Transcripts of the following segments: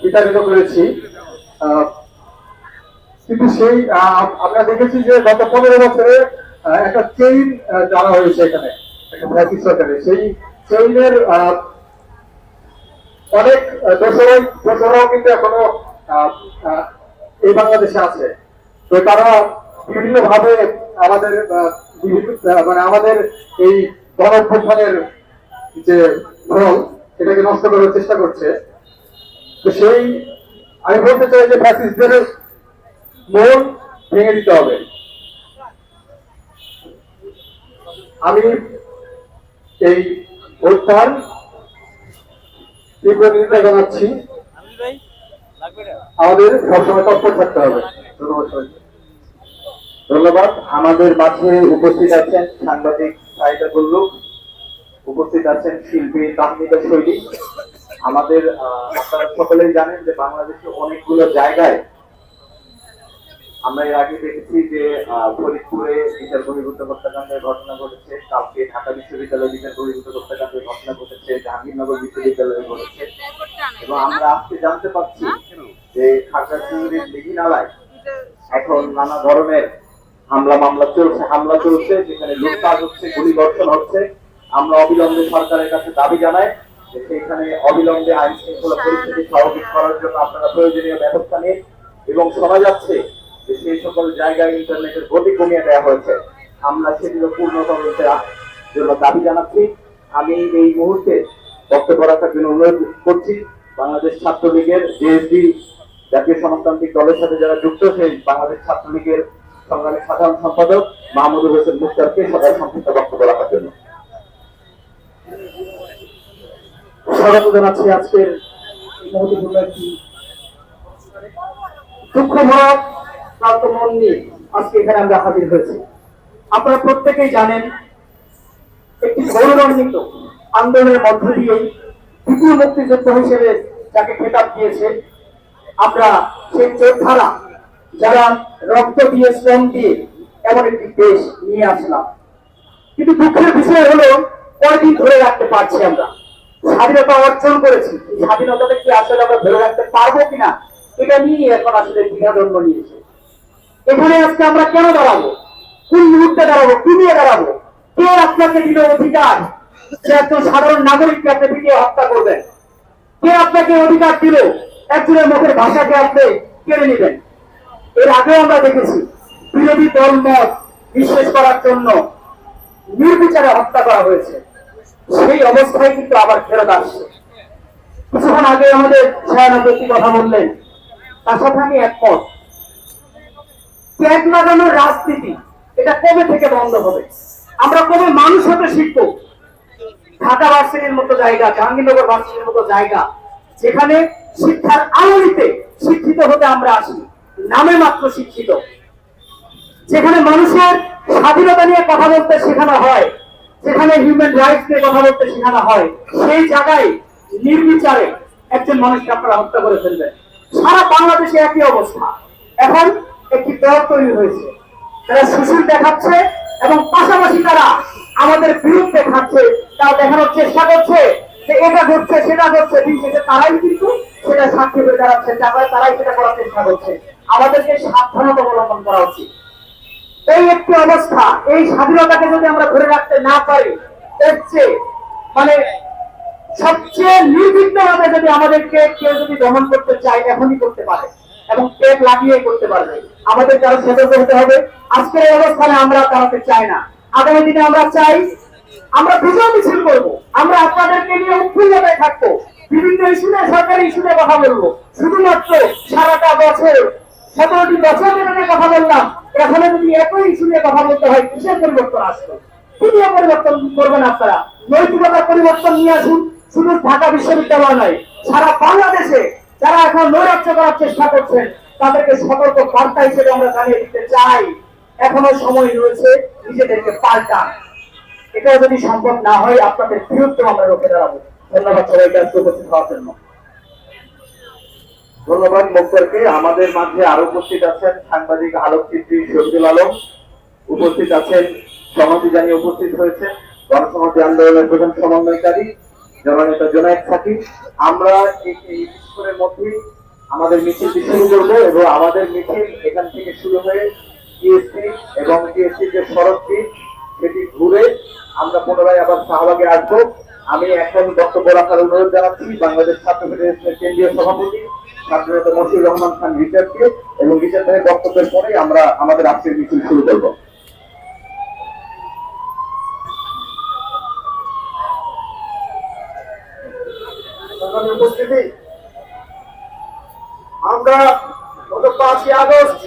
বিতাড়িত করেছি। কিন্তু সেই আমরা দেখেছি যে গত পনেরো বছরে একটা চেইন জানা হয়েছে এখানে সরকারে সেই চেইনের অনেক আহ, দোসরাই দোসরাও কিন্তু এখনও এই বাংলাদেশে আছে। তো তারা বিভিন্ন ভাবে আমাদের মানে আমাদের এই গণঅভ্যুত্থানের যে ফল এটাকে নষ্ট করার চেষ্টা করছে। তো সেই, আমি বলতে চাই যে ফ্যাসিস্টদের মন ভেঙে দিতে হবে। আমি এই উত্থান তীব্র জানাচ্ছি। আমাদের সবসময় তৎপর থাকতে হবে। ধন্যবাদ আমাদের মাঝে উপস্থিত আছেন সাংবাদিক সাহিদা গুল্লু উপস্থিত আছেন শিল্পী তাহমিদা শৈলী। আমাদের আপনারা সকলেই জানেন যে বাংলাদেশে অনেকগুলো জায়গায় আমরা এর আগে দেখেছি যে ফরিদপুরে বিচার বহির্ভূত হত্যাকাণ্ডের ঘটনা ঘটেছে, কালকে ঢাকা বিশ্ববিদ্যালয়ে বিচার বহির্ভূত হত্যাকাণ্ডের ঘটনা ঘটেছে, জাহাঙ্গীরনগর বিশ্ববিদ্যালয়ে ঘটেছে। এবং আমরা আজকে জানতে পারছি যে খাগড়াছড়ির দিঘি নালায় এখন নানা ধরনের হামলা মামলা চলছে, হামলা চলছে, যেখানে লুটপাট হচ্ছে গুলি বর্ষণ হচ্ছে। আমরা অবিলম্বে সরকারের কাছে দাবি জানাই সেখানে অবিলম্বে আইন শৃঙ্খলা পরিস্থিতি স্বাভাবিক করার জন্য আপনারা প্রয়োজনীয় ব্যবস্থা নিন এবং শোনা যাচ্ছে যে সেই সকল জায়গায় ইন্টারনেটের গতি কমিয়ে দেওয়া হয়েছে। আমরা সেগুলো পূর্ণ তদন্তের জন্য দাবি জানাচ্ছি। আমি এই মুহূর্তে বক্তব্য রাখার জন্য অনুরোধ করছি বাংলাদেশ ছাত্রলীগের জেএসডি জাতীয় সমাজতান্ত্রিক দলের সাথে যারা যুক্ত সেই বাংলাদেশ ছাত্রলীগের সংগ্রামী সাধারণ সম্পাদক মাহমুদুল হোসেন মুক্তারকে সবাই সংক্ষিপ্ত বক্তব্য রাখার জন্য। স্বাগত জানাচ্ছি আজকের দুঃখ ভরা মন নিয়ে আজকে এখানে আমরা হাজির হয়েছি। আপনারা প্রত্যেকেই জানেন, একটি গৌরবান্বিত আন্দোলনের মধ্য দিয়েই দ্বিতীয় মুক্তিযুদ্ধ হিসেবে যাকে খেতাব দিয়েছে, আমরা সেই যোদ্ধারা যারা রক্ত দিয়ে, শ্রম দিয়ে এমন একটি দেশ নিয়ে আসলাম। কিন্তু দুঃখের বিষয় হলো, কয়দিন ধরে রাখতে পারছি আমরা। স্বাধীনতা অর্জন করেছি। স্বাধীনতাটা কি আসলে আমরা ধরে রাখতে পারব কিনা, এটা নিয়ে এখন আসলে দ্বিধা জন্ম নিয়েছে। এখানে আজকে আমরা কেন দাঁড়াবো? কোন মুহূর্তে দাঁড়াবো? কি নিয়ে দাঁড়াবো? কে আপনাকে দিল অধিকার? যে একজন সাধারণ নাগরিককে আপনি পিটিয়ে হত্যা করবেন। কে আপনাকে অধিকার দিল একজনের মুখের ভাষাকে আপনি কেড়ে নেবেন। এর আগেও আমরা দেখেছি, বিরোধী দল মত বিশ্বাস করার জন্য নির্বিচারে হত্যা করা হয়েছে। সেই অবস্থায় কিন্তু আবার ফেরত আসছে। কিছুক্ষণ আগে আমাদের ছায়ানব্বই কথা বললেন। তার সাথে আমি একমত। ট্যাগ লাগানোর রাজনীতি, এটা কবে থেকে বন্ধ হবে? আমরা কবে মানুষ হতে শিখব? ঢাকা ভার্সিটির মতো জায়গা, জাহাঙ্গীরনগর ভার্সিটির মতো জায়গা, যেখানে শিক্ষার আলোতে শিক্ষিত হতে আমরা আসি, নামে মাত্র শিক্ষিত। যেখানে মানুষের স্বাধীনতা নিয়ে কথা বলতে শেখানো হয় যেখানে হিউম্যান রাইটস নিয়ে কথা বলতে শেখানো হয়, সেই জায়গায় নির্বিচারে একজন মানুষকে আপনারা হত্যা করে ফেলবেন। সারা বাংলাদেশে একই অবস্থা। এখন একটি দল তৈরি হয়েছে। তারা সুশীল দেখাচ্ছে এবং পাশাপাশি তারা আমাদের বিরুদ্ধে খাচ্ছে তারা দেখানোর চেষ্টা করছে যে এটা ঘটছে, সেটা ঘটছে, দিন তারাই কিন্তু সেটা সাক্ষী হয়ে দাঁড়াচ্ছে তারাই সেটা করার চেষ্টা করছে। আমাদেরকে সাবধানতা অবলম্বন করা উচিত। এই একটি অবস্থা, এই স্বাধীনতাকে যদি আমরা ধরে রাখতে না পারি মানে সবচেয়ে নির্বিঘ্ন ভাবে যদি আমাদেরকে কেউ যদি দমন করতে চায়, এখনই করতে পারে এবং পেট লাগিয়ে করতে পারবে। আমাদের যারা সতর্ক হতে হবে। আজকের এই অবস্থানে আমরা দাঁড়াতে চাই না। আগামী দিনে আমরা চাই, আমরা বিজয় মিছিল করব। আমরা আপনাদেরকে নিয়ে উৎফুল্লতায় থাকব। বিভিন্ন ইস্যুতে, সরকারি ইস্যুতে কথা বলব। শুধুমাত্র সারাটা বছর, সতেরোটি বছর কথা বললাম। এখানে যদি একই ইস্যু নিয়ে কথা বলতে হয়, কিসের পরিবর্তন আসবে? কি নিয়ে পরিবর্তন করবেন আপনারা? নৈতিকতার পরিবর্তন নিয়ে আসুন। শুধু ঢাকা বিশ্ববিদ্যালয় নয়, সারা বাংলাদেশে যারা এখন নৈরাজ্য করার চেষ্টা করছেন, তাদেরকে সতর্ক বার্তা হিসেবে আমরা জানিয়ে দিতে চাই। এখনও সময় রয়েছে, নিজেদেরকে পাল্টান। এটাও যদি সম্ভব না হয়, আপনাদের বিরুদ্ধে আমরা রোখে দাঁড়াবো। ধন্যবাদ সবাইকে উপস্থিত হওয়ার জন্য। ধন্যবাদ মুক্তারকে। আমাদের মাঝে আরও উপস্থিত আছেন সাংবাদিক আলোকচিত্রী শহীদুল আলম। উপস্থিত আছেন, সমাধি জানিয়ে উপস্থিত হয়েছেন গণসমাধি আন্দোলনের প্রধান সমন্বয়কারী, জননেতা জোনায়েদ সাকিব। আমরা এই মধ্যেই আমাদের মিছিলটি শুরু করব এবং আমাদের মিছিল এখান থেকে শুরু হয়ে টিএসসি এবং টিএসসি যে সড়কটি সেটি ঘুরে আমরা পুনরায় আবার শাহবাগে আসব। আমি এখন বক্তব্য রাখার অনুরোধ জানাচ্ছি বাংলাদেশ ছাত্র ফেডারেশনের কেন্দ্রীয় সভাপতি মশিউর রহমান খান রিচার্ডকে এবং রিচার্ড বক্তব্যের পরেই আমরা আমাদের আজকের মিছিল শুরু করব। আমরা গত পাঁচই আগস্ট,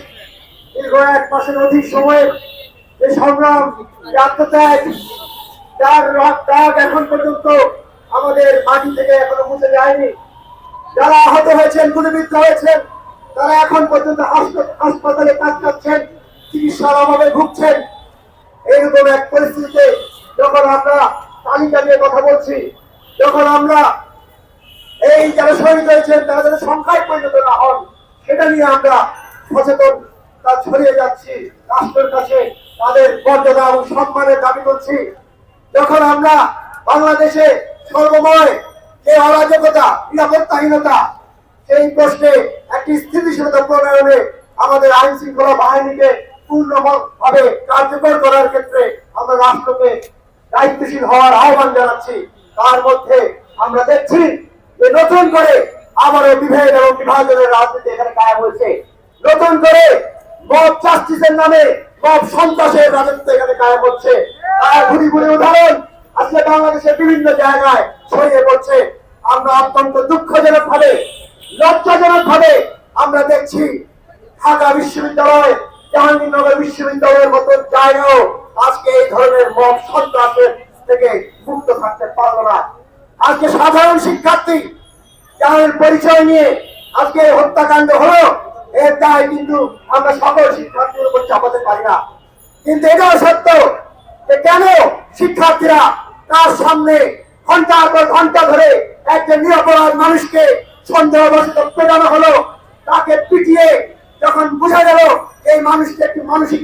দীর্ঘ এক মাসের অধিক সময় যে সংগ্রাম আত্মত্যাগ রক্ত এখন পর্যন্ত আমাদের মাটি থেকে এখনও মুছে যায়নি। যারা আহত হয়েছেন, গুলিবিদ্ধ হয়েছেন, তারা এখন পর্যন্ত হাসপাত- হাসপাতালে কাজ করছেন, চিকিৎসার অভাবে ভুগছেন। এইরকম এক পরিস্থিতিতে যখন আমরা তালিকা নিয়ে কথা বলছি, যখন আমরা এই যারা শহীদ হয়েছেন, তারা যেন সংখ্যায় পরিণত না হন, সেটা নিয়ে আমরা সচেতন তা ছড়িয়ে যাচ্ছি। রাষ্ট্রের কাছে তাদের মর্যাদা এবং সম্মানের দাবি করছি। যখন আমরা বাংলাদেশে সর্বময় যে অরাজকতা, নিরাপত্তাহীনতা সেই প্রশ্নে একটি স্থিতিশীলতা প্রণয়নে আমাদের আইন শৃঙ্খলা বাহিনীকে পূর্ণভাবে কার্যকর করার ক্ষেত্রে আমরা রাষ্ট্রকে দায়িত্বশীল হওয়ার আহ্বান জানাচ্ছি। তার মধ্যে আমরা দেখছি যে নতুন করে আবারও বিভেদ এবং বিভাজনের রাজনীতি এখানে কায়েম হয়েছে। নতুন করে মব জাস্টিসের নামে মব সন্ত্রাসের রাজত্ব এখানে কায়েম হচ্ছে। তার ঘুরি ঘুরি উদাহরণ, আজকে বাংলাদেশের বিভিন্ন জায়গায় ছড়িয়ে পড়ছে। আমরা অত্যন্ত দুঃখজনক ভাবে, লজ্জাজনক ভাবে আমরা দেখছি ঢাকা বিশ্ববিদ্যালয়, জাহাঙ্গীরনগর বিশ্ববিদ্যালয়ের মতো জায়গাও আজকে এই ধরনের মব সন্ত্রাসের থেকে মুক্ত থাকতে পারল না। আজকে সাধারণ শিক্ষার্থী যার পরিচয় নিয়ে আজকে হত্যাকাণ্ড হলো, এর দায় কিন্তু আমরা সকল শিক্ষার্থীর উপর চাপাতে পারি না। কিন্তু এটাও সত্য যে কেন শিক্ষার্থীরা তার সামনে ঘণ্টার পর ঘণ্টা ধরে একজন নিরপরাধ মানুষকে সন্দেহবশত পেটানো হলো। তাকে পিটিয়ে যখন বোঝা গেল, এই মানুষটি একটি মানসিক